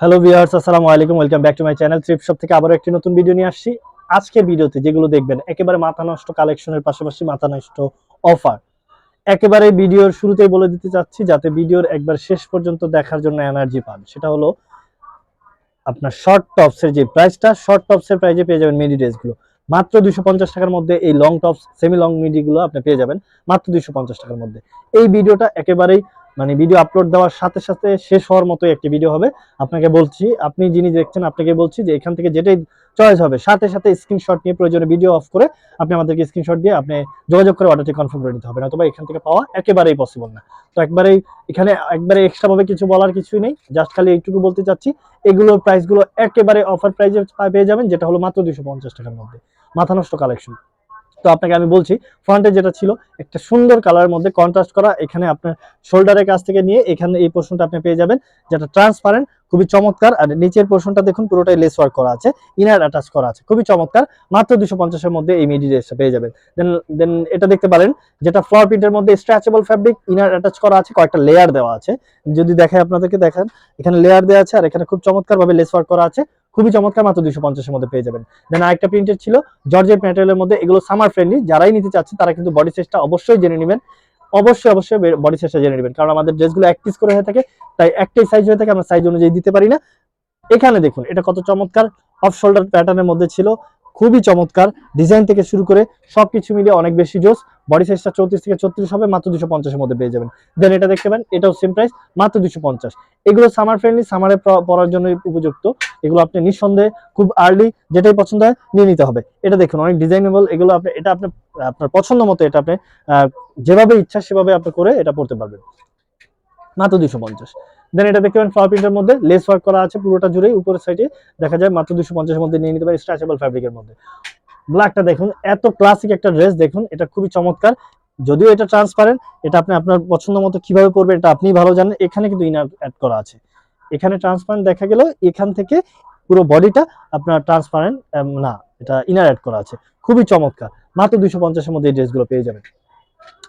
Hello viewers আসসালামু আলাইকুম welcome back to my channel trip shop থেকে আবারও একটি নতুন ভিডিও নিয়ে আসছি। আজকের ভিডিওতে যেগুলো দেখবেন, একেবারে মাথা নষ্ট কালেকশনের পাশাপাশি মাথা নষ্ট অফার একেবারে ভিডিওর শুরুতেই বলে দিতে চাচ্ছি, যাতে ভিডিওর একবার শেষ পর্যন্ত দেখার জন্য এনার্জি পান। সেটা হলো আপনার শর্ট টপসের যে প্রাইসটা শর্ট টপসের প্রাইজে পেয়ে যাবেন মিডি ড্রেসগুলো মাত্র দুইশো পঞ্চাশ টাকার মধ্যে এই লং টপস সেমি লং মিডিগুলো আপনি পেয়ে যাবেন, মাত্র দুইশো পঞ্চাশ টাকার মধ্যে। এই ভিডিওটা একেবারেই মানে ভিডিও আপলোড দেওয়ার সাথে সাথে শেষ হওয়ার মতো একটি ভিডিও হবে। আপনাকে বলছি, আপনি যিনি দেখছেন, আপনাকে বলছি যে এখান থেকে যেটাই চয়েস হবে, সাথে সাথে স্ক্রিনশট নিয়ে প্রয়োজনে ভিডিও অফ করে আপনি আমাদেরকে স্ক্রিনশট দিয়ে আপনি যোগাযোগ করে অর্ডারটি কনফার্ম করে নিতে হবে। নতুবা এখান থেকে পাওয়া একেবারেই পসিবল না। তো একবারেই এখানে একবারে এক্সট্রা ভাবে কিছু বলার কিছুই নেই। জাস্ট খালি এইটুকু বলতে চাচ্ছি, এগুলোর প্রাইসগুলো একেবারে অফার প্রাইসে পেয়ে যাবেন, যেটা হলো মাত্র দুশো টাকার মধ্যে। মাথা নষ্ট কালেকশন তো আপনাকে আমি বলছি ফ্রন্টে যেটা ছিল, একটা সুন্দর কালারের মধ্যে কন্ট্রাস্ট করা, এখানে আপনার শোল্ডারের কাছ থেকে নিয়ে এখানে এই পোর্শনটা আপনি পেয়ে যাবেন, যেটা ট্রান্সপারেন্ট খুবই চমৎকার, আর নিচের পোর্শনটা দেখুন পুরোটাই লেস ওয়ার্ক করা আছে ইনার অ্যাটাচ করা আছে, খুবই চমৎকার, মাত্র দুশো পঞ্চাশের মধ্যে এই মিডি ড্রেসটা পেয়ে যাবেন। দেন দেন এটা দেখতে পারেন, যেটা ফ্লোর প্রিন্টের মধ্যে স্ট্রেচেবল ফ্যাব্রিক ইনার অ্যাটাচ করা আছে, কয়েকটা লেয়ার দেওয়া আছে। যদি দেখায় আপনাদেরকে, দেখেন, এখানে লেয়ার দেওয়া আছে, আর এখানে খুব চমৎকার ভাবে লেস ওয়ার্ক করা আছে খুবই চমৎকার মাত্র দুশো পঞ্চাশের মধ্যে পেয়ে যাবেন। দেন আরেকটা প্রিন্টের ছিল জর্জেট ম্যাটেরিয়ালের মধ্যে এগুলো সামার ফ্রেন্ডলি যারাই নিতে চাচ্ছে, তারা কিন্তু বডি সাইজটা অবশ্যই জেনে নেবেন। অবশ্যই অবশ্যই বডি সাইজটা জেনে নেবেন। কারণ আমাদের ড্রেসগুলো এক পিস করে হয়ে থাকে, তাই একটাই সাইজ হয়ে থাকে, আমরা সাইজ অনুযায়ী দিতে পারি না। এখানে দেখুন, এটা কত চমৎকার অফ শোল্ডার প্যাটার্নের মধ্যে ছিল। খুবই চমৎকার ডিজাইন থেকে শুরু করে সবকিছু মিলিয়ে অনেক বেশি জোস। বডি সাইজটা চৌত্রিশ থেকে ছত্রিশ হবে, মাত্র দুশো পঞ্চাশের মধ্যে পেয়ে যাবেন। দেন এটা দেখতে পাবেন এটাও সেম প্রাইস মাত্র দুশো পঞ্চাশ। এগুলো সামার ফ্রেন্ডলি সামারে পরার জন্য উপযুক্ত। এগুলো আপনি নিঃসন্দেহে খুব আর্লি যেটাই পছন্দ হয় নিয়ে নিতে হবে। এটা দেখুন, অনেক ডিজাইনেবল এগুলো আপনি, এটা আপনি, আপনার পছন্দ মতো এটা আপনি যেভাবে ইচ্ছা সেভাবে আপনি করে এটা পড়তে পারবেন। মাত্র দুশো পঞ্চাশ। দেন এটা দেখতে পাবেন ফ্লাওয়ার প্রিন্টের মধ্যে লেস ওয়ার্ক করা আছে পুরোটা জুড়েই, উপরের সাইডে দেখা যায় মাত্র দুশো পঞ্চাশের মধ্যে নিয়ে নিতে পারেন স্ট্রেচেবল ফ্যাব্রিকের মধ্যে। ব্ল্যাকটা দেখুন, এত ক্লাসিক একটা ড্রেস দেখুন, এটা খুবই চমৎকার। যদিও এটা ট্রান্সপারেন্ট এটা আপনি আপনার পছন্দ মতো কীভাবে পরবেন এটা আপনি ভালো জানেন, এখানে কিন্তু ইনার অ্যাড করা আছে। এখানে ট্রান্সপারেন্ট দেখা গেল, এখান থেকে পুরো বডিটা আপনার ট্রান্সপারেন্ট না, এটা ইনার অ্যাড করা আছে। খুবই চমৎকার। মাত্র দুশো পঞ্চাশের মধ্যে এই ড্রেসগুলো পেয়ে যাবেন।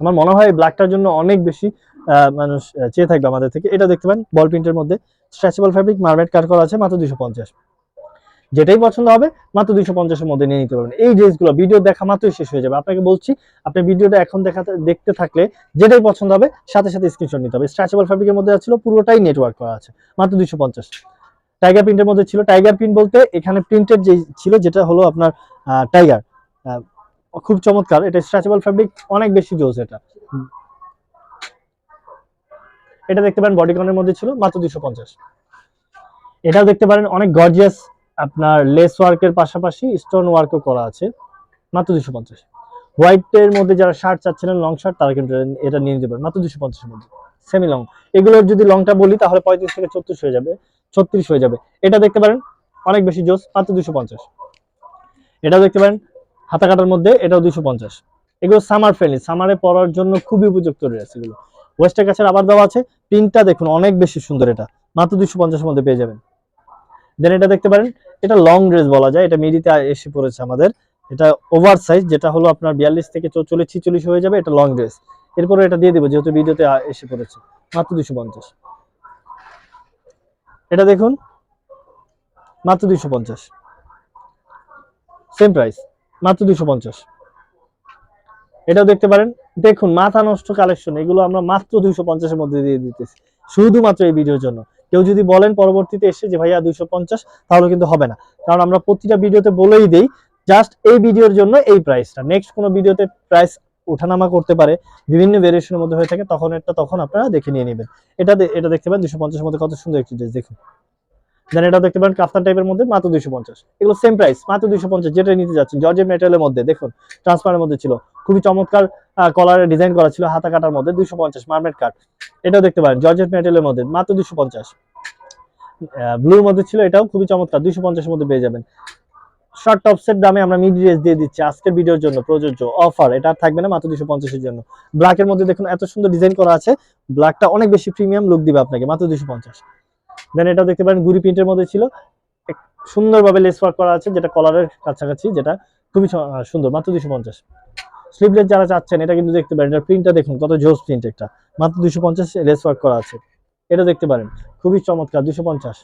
আমার মনে হয় ব্ল্যাকটার জন্য অনেক বেশি মানুষ চেয়ে থাকবে আমাদের থেকে। এটা দেখতে পান বল প্রিন্টের মধ্যে স্ট্রেচেবল ফ্যাব্রিক মার্মেট কাট করা আছে, মাত্র দুশো পঞ্চাশ। যেটাই পছন্দ হবে, মাত্র দুশো পঞ্চাশের মধ্যে নিয়ে নিতে পারবেন। এই ড্রেসগুলো ভিডিও দেখা মাত্রই শেষ হয়ে যাবে। আপনাকে বলছি, আপনি ভিডিওটা এখন দেখাতে দেখতে থাকলে যেটাই পছন্দ হবে, সাথে সাথে স্ক্রিনশট নিতে হবে। স্ট্রেচেবল ফ্যাব্রিকের মধ্যে ছিল, পুরোটাই নেটওয়ার্ক করা আছে, মাত্র দুশো পঞ্চাশ। টাইগার প্রিন্টের মধ্যে ছিল টাইগার প্রিন্ট বলতে এখানে প্রিন্টেড যে ছিল, যেটা হলো আপনার টাইগার খুব চমৎকার, এটা স্ট্রেচেবল ফ্যাব্রিক অনেক বেশি জোস এটা। এটা দেখতে পারেন বডিকনের মধ্যে ছিল মাত্র দুশো পঞ্চাশ। এটাও দেখতে পারেন অনেক গর্জিয়াস আপনার লেস ওয়ার্কের পাশাপাশি স্টোন ওয়ার্কও করা আছে, মাত্র দুশো পঞ্চাশ। হোয়াইটের মধ্যে যারা শার্ট চাচ্ছিলেন লং শার্ট তারা কিন্তু এটা- নিয়ে নিতে পারেন, মাত্র দুশো পঞ্চাশের মধ্যে। সেমি লং এগুলোর যদি লংটা বলি, তাহলে পঁয়ত্রিশ থেকে ছত্রিশ হয়ে যাবে, ছত্রিশ হয়ে যাবে। এটা দেখতে পারেন অনেক বেশি জোস, মাত্র দুশো পঞ্চাশ। এটাও দেখতে পারেন হাতা কাটার মধ্যে, এটাও দুশো পঞ্চাশ। এগুলো সামার ফ্রেন্ডলি সামারে পরার জন্য খুবই উপযুক্ত ড্রেস এগুলো। ওয়েস্টের কাছে আবার দেওয়া আছে। প্রিন্টটা দেখুন, অনেক বেশি সুন্দর এটা। মাত্র দুশো পঞ্চাশের মধ্যে পেয়ে যাবেন। দেন এটা দেখতে পারেন, এটা লং ড্রেস বলা যায়, এটা মিডিতে এসে পড়েছে আমাদের। এটা ওভার সাইজ যেটা হলো আপনার বিয়াল্লিশ থেকে চৌচল্লিশ, ছিচল্লিশ হয়ে যাবে, এটা লং ড্রেস এরপরে এটা দিয়ে দেবো, যেহেতু ভিডিওতে এসে পড়েছে। মাত্র দুশো পঞ্চাশ। এটা দেখুন, মাত্র দুশো পঞ্চাশ। সেম প্রাইস মাত্র দুশো পঞ্চাশ। এটাও দেখতে পারেন। দেখুন, মাথা নষ্ট কালেকশন এগুলো আমরা মাত্র দুইশো পঞ্চাশের মধ্যে দিয়ে দিতেছি। শুধুমাত্র এই ভিডিওর জন্য। কেউ যদি বলেন পরবর্তীতে এসে যে, ভাইয়া, দুইশো পঞ্চাশ তাহলে কিন্তু হবে না। কারণ আমরা প্রতিটা ভিডিওতে বলেই দেই, জাস্ট এই ভিডিওর জন্য এই প্রাইসটা নেক্সট কোনো ভিডিওতে প্রাইস ওঠানামা করতে পারে, বিভিন্ন ভেরিয়েশনের মধ্যে হয়ে থাকে, তখন এটা তখন আপনারা দেখে নিয়ে নেবেন। এটা এটা দেখতে পারেন দুশো পঞ্চাশের মধ্যে কত সুন্দর একটি ড্রেস দেখুন। দেন এটা দেখতে পারেন কাফতান টাইপের মধ্যে মাত্র দুশো পঞ্চাশ। এগুলো সেম প্রাইস মাত্র দুশো পঞ্চাশ যেটা নিতে যাচ্ছেন। জর্জের মেটেরিয়ালের মধ্যে, দেখুন ট্রান্সপারের মধ্যে ছিল। খুবই চমৎকার কলারের ডিজাইন করা ছিল হাতা কাটার মধ্যে দুশো পঞ্চাশ মার্মেট কাট এটাও দেখতে পারেন জর্জেট মেটেরিয়ালের মধ্যে, মাত্র দুশো পঞ্চাশ। ব্লুর মধ্যে ছিল, এটাও খুবই চমৎকার দুশো পঞ্চাশের মধ্যে পেয়ে যাবেন। শর্ট টপসের দামে আমরা মিড ড্রেস দিয়ে দিচ্ছি আজকের ভিডিওর জন্য, প্রযোজ্য অফার এটা আর থাকবে না, মাত্র দুশো পঞ্চাশের জন্য। ব্ল্যাকের মধ্যে দেখুন, এত সুন্দর ডিজাইন করা আছে ব্ল্যাকটা অনেক বেশি প্রিমিয়াম লুক দিবে আপনাকে, মাত্র দুশো পঞ্চাশ। দেন এটা দেখতে পারেন, গুড়ি প্রিন্টের মধ্যে ছিল। সুন্দরভাবে লেস ওয়ার্ক করা আছে, যেটা কলারের কাছাকাছি, যেটা খুবই সুন্দর, মাত্র দুশো পঞ্চাশ। স্লিভলেস যারা চাচ্ছেন, এটা কিন্তু দেখতে পারেন এটা প্রিন্টটা দেখুন, কত জোস প্রিন্ট একটা। মাত্র দুশো পঞ্চাশ লেস ওয়ার্ক করা আছে। এটা দেখতে পারেন, খুবই চমৎকার দুশো পঞ্চাশ।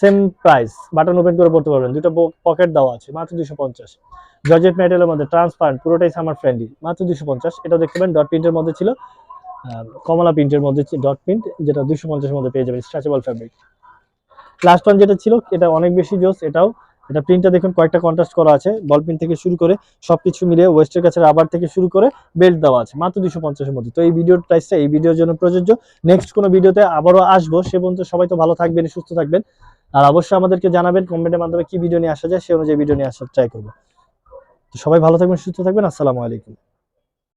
সেম প্রাইস বাটন ওপেন করে পড়তে পারবেন, দুটো পকেট দেওয়া আছে, মাত্র দুশো পঞ্চাশ। জর্জেট ম্যাটেরিয়ালের মধ্যে ট্রান্সপারেন্ট পুরোটাই সামার ফ্রেন্ডলি মাত্র দুশো পঞ্চাশ। এটা দেখতে পাবেন ডট প্রিন্টের মধ্যে ছিল। কমলা প্রিন্টের মধ্যে ডট প্রিন্ট যেটা দুশো পঞ্চাশের মধ্যে পেয়ে যাবেন স্ট্রেচেবল ফ্যাব্রিক লাস্ট ওয়ান যেটা ছিল, এটা অনেক বেশি জোস, এটাও, এটা প্রিন্টটা দেখুন কয়েকটা কন্ট্রাস্ট করা আছে বল প্রিন্ট থেকে শুরু করে সবকিছু মিলিয়ে ওয়েস্টের কাছে রাবার থেকে শুরু করে বেল্ট দেওয়া আছে, মাত্র দুশো পঞ্চাশের মধ্যে। তো এই ভিডিওর প্রাইসটা এই ভিডিওর জন্য প্রযোজ্য। নেক্সট কোনো ভিডিওতে আবারও আসব। সে পর্যন্ত সবাই তো ভালো থাকবেন, সুস্থ থাকবেন। আর অবশ্যই আমাদেরকে জানাবেন কমেন্টের মাধ্যমে কি ভিডিও নিয়ে আসা যায় সেই অনুযায়ী ভিডিও নিয়ে আসার ট্রাই করব। তো সবাই ভালো থাকবেন, সুস্থ থাকবেন, আসসালামু আলাইকুম।